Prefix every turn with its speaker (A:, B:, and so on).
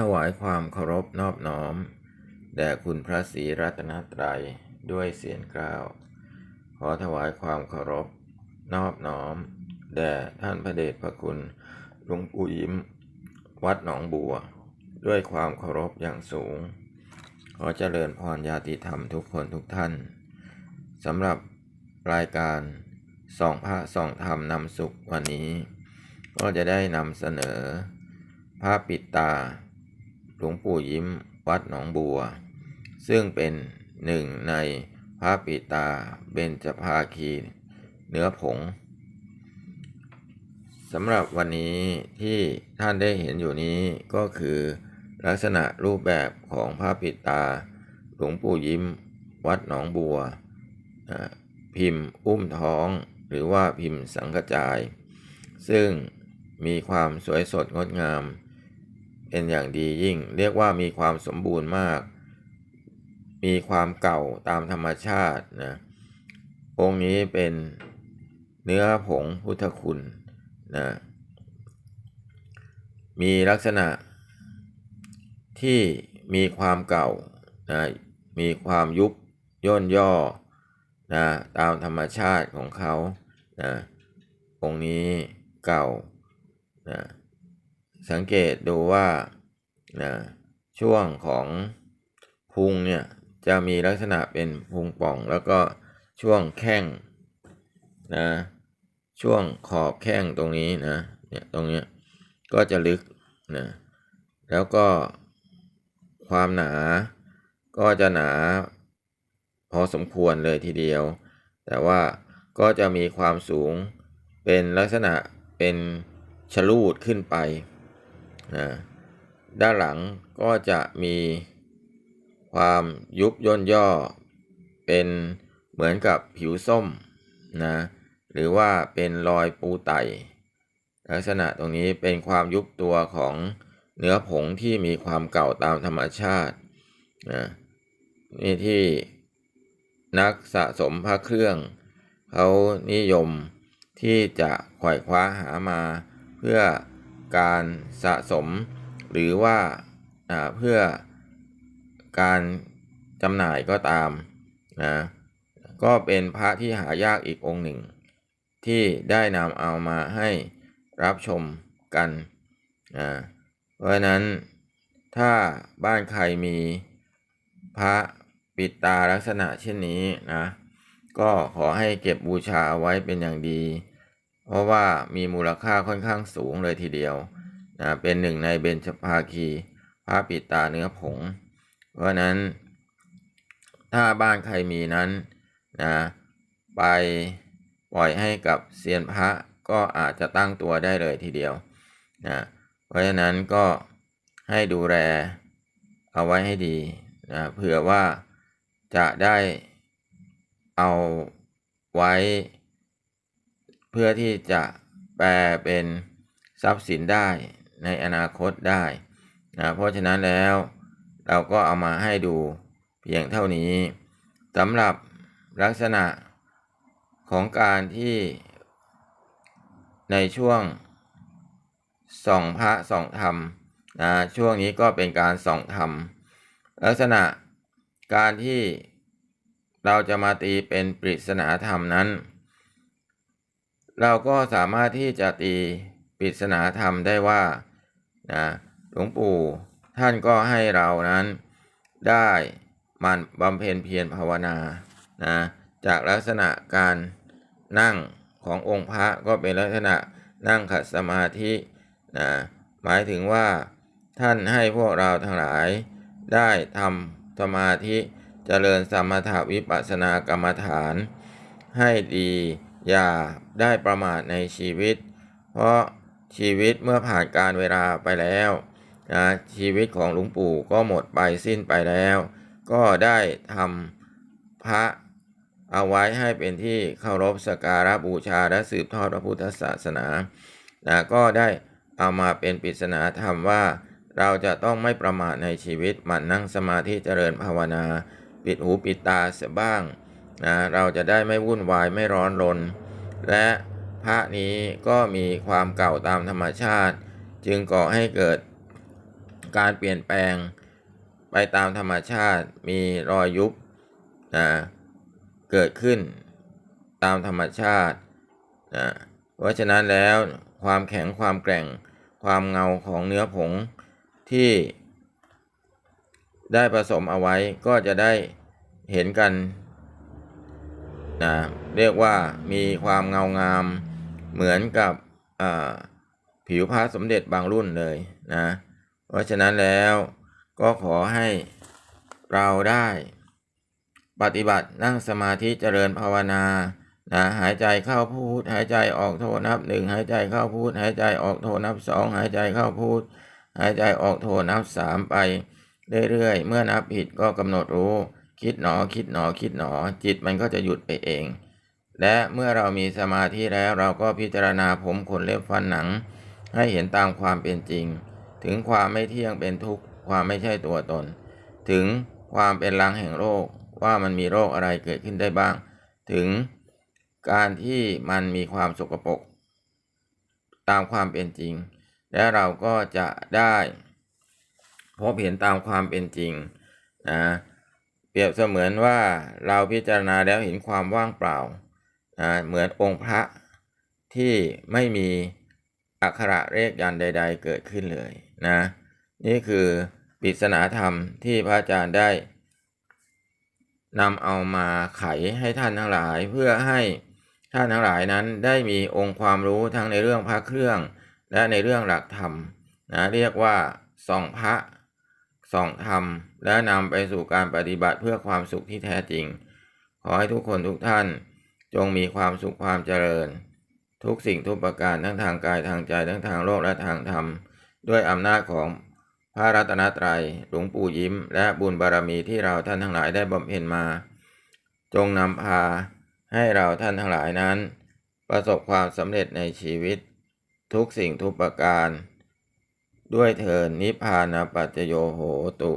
A: ถวายความเคารพนอบน้อม แด่คุณพระศรีรัตนตรัยด้วยเสียงกล่าว ขอถวายความเคารพนอบน้อม แด่ท่านพระเดชพระคุณหลวงปู่ยิ้ม วัดหนองบัว ด้วยความเคารพอย่างสูง ขอเจริญพรญาติธรรมทุกคนทุกท่านสำหรับรายการส่องพระส่องธรรมนำสุขวันนี้ ก็จะได้นำเสนอพระปิดตา หลวงปู่ยิ้มวัดหนองบัว ซึ่งเป็นหนึ่งในพระปิตาเบญจภาคีเนื้อผงสำหรับวันนี้ที่ท่านได้เห็นอยู่นี้ก็คือลักษณะรูปแบบของพระปิตา หลวงปู่ยิ้ม วัดหนองบัว พิมพ์อุ้มท้อง หรือว่าพิมพ์สังกจาย ซึ่งมีความสวยสดงดงาม เป็นอย่างดียิ่ง เรียกว่ามีความสมบูรณ์มาก มีความเก่าตามธรรมชาตินะองค์นี้เป็นเนื้อผงพุทธคุณนะมีลักษณะที่มีความเก่านะมีความยุบย่นย่อนะตามธรรมชาติของเขานะองค์นี้เก่านะ สังเกตดูว่านะช่วงของพุงเนี่ยจะมีลักษณะเป็นพุงป่อง แล้วก็ช่วงแข้งนะช่วงขอบแข้งตรงนี้นะเนี่ยตรงเนี้ยก็จะลึกนะแล้วก็ความหนาก็จะหนาพอสมควรเลยทีเดียว แต่ว่าก็จะมีความสูงเป็นลักษณะเป็นชลูดขึ้นไป นะด้านหลังก็จะมีความยุบย่นย่อ เป็นเหมือนกับผิวส้มนะหรือว่าเป็นรอยปูไตลักษณะตรงนี้เป็นความยุบตัวของเนื้อผงที่มีความเก่าตามธรรมชาตินะนี่ที่นักสะสมพระเครื่อง เขานิยมที่จะไขว่คว้าหามาเพื่อ การสะสม หรือว่าเพื่อการจำหน่ายก็ตามนะก็เป็นพระที่หายากอีกองค์หนึ่ง ที่ได้นำเอามาให้รับชมกันนะเพราะนั้นถ้าบ้านใครมีพระปิดตาลักษณะเช่นนี้นะ ก็ขอให้เก็บบูชาไว้เป็นอย่างดี เพราะว่ามีมูลค่าค่อนข้างสูงเลยทีเดียวนะเป็นหนึ่งในเบญจภาคีพระปิตาเนื้อผง เพราะนั้น ถ้าบ้านใครมีนั้นนะไปปล่อยให้กับเซียนพระก็อาจจะตั้งตัวได้เลยทีเดียวนะเพราะฉะนั้นก็ให้ดูแลเอาไว้ให้ดีนะเผื่อว่าจะได้เอาไว้ เพื่อที่จะแปลเป็นทรัพย์สินได้ในอนาคตได้นะเพราะฉะนั้นแล้วเราก็เอามาให้ดูเพียงเท่านี้สำหรับลักษณะของการที่ในช่วงส่องพระส่องธรรมนะช่วงนี้ก็เป็นการส่องธรรม ลักษณะการที่เราจะมาตีเป็นปริศนาธรรมนั้น เราก็สามารถที่จะตีปริศนาธรรมได้ว่านะหลวงปู่ท่านก็ให้เรานั้นได้มันบำเพ็ญเพียรภาวนานะจากลักษณะการนั่งขององค์พระก็เป็นลักษณะนั่งขัดสมาธินะหมายถึงว่าท่านให้พวกเราทั้งหลายได้ทำสมาธิเจริญสมถวิปัสสนากรรมฐานให้ดี อย่าได้ประมาทในชีวิต เพราะชีวิตเมื่อผ่านการเวลาไปแล้วนะชีวิตของหลวงปู่ก็หมดไปสิ้นไปแล้ว ก็ได้ทำพระเอาไว้ให้เป็นที่เคารพสักการะบูชาและสืบทอดพระพุทธศาสนานะก็ได้เอามาเป็นปริศนาธรรมว่า เราจะต้องไม่ประมาทในชีวิตมันนั่งสมาธิเจริญภาวนา ปิดหูปิดตาเสียบ้าง นะเราจะได้ไม่วุ่นวายไม่ร้อนรน และพระนี้ก็มีความเก่าตามธรรมชาติ จึงก่อให้เกิดการเปลี่ยนแปลงไปตามธรรมชาติมีรอยยุบนะเกิดขึ้นตามธรรมชาตินะเพราะฉะนั้นแล้วความแข็งความแกร่งความเงาของเนื้อผงที่ได้ผสมเอาไว้ก็จะได้เห็นกัน นะเรียกว่ามีความเงางามเหมือนกับผิวพระสมเด็จบางรุ่นเลยนะ เพราะฉะนั้นแล้วก็ขอให้เราได้ปฏิบัตินั่งสมาธิเจริญภาวนานะหายใจเข้าพูด หายใจออกโทนับหนึ่งหายใจเข้าพูด หายใจออกโทนับสองหายใจเข้าพูด หายใจออกโทนับสามไปเรื่อยๆ เมื่อนับผิดก็กำหนดรู้ คิดหนอคิดหนอคิดหนอ จิตมันก็จะหยุดไปเอง และเมื่อเรามีสมาธิแล้วเราก็พิจารณาผมขนเล็บฟันหนัง ให้เห็นตามความเป็นจริง ถึงความไม่เที่ยงเป็นทุกข์ความไม่ใช่ตัวตน ถึงความเป็นลังแห่งโรคว่ามันมีโรคอะไรเกิดขึ้นได้บ้าง ถึงการที่มันมีความสกปรกตามความเป็นจริง และเราก็จะได้พบเห็นตามความเป็นจริงนะ เปรียบเสมือนว่าเราพิจารณาแล้วเห็นความว่างเปล่านะเหมือนองค์พระที่ไม่มีอักขระเลขยันใด ๆ เกิดขึ้นเลยนะนี่คือปริศนาธรรมที่พระอาจารย์ได้นำเอามาไขให้ท่านทั้งหลายเพื่อให้ท่านทั้งหลายนั้นได้มีองค์ความรู้ทั้งในเรื่องพระเครื่อง และในเรื่องหลักธรรมนะเรียกว่าส่องพระส่องธรรม และนำไปสู่การปฏิบัติเพื่อความสุขที่แท้จริง ขอให้ทุกคนทุกท่านจงมีความสุขความเจริญ ทุกสิ่งทุกประการทั้งทางกายทางใจทั้งทางโลกและทางธรรม ด้วยอำนาจของพระรัตนตรัยหลวงปู่ยิ้ม และบุญบารมีที่เราท่านทั้งหลายได้บำเพ็ญมา จงนำพาให้เราท่านทั้งหลายนั้น ประสบความสำเร็จในชีวิต ทุกสิ่งทุกประการ ด้วยเถินนิพพานาปัจโยโหตุ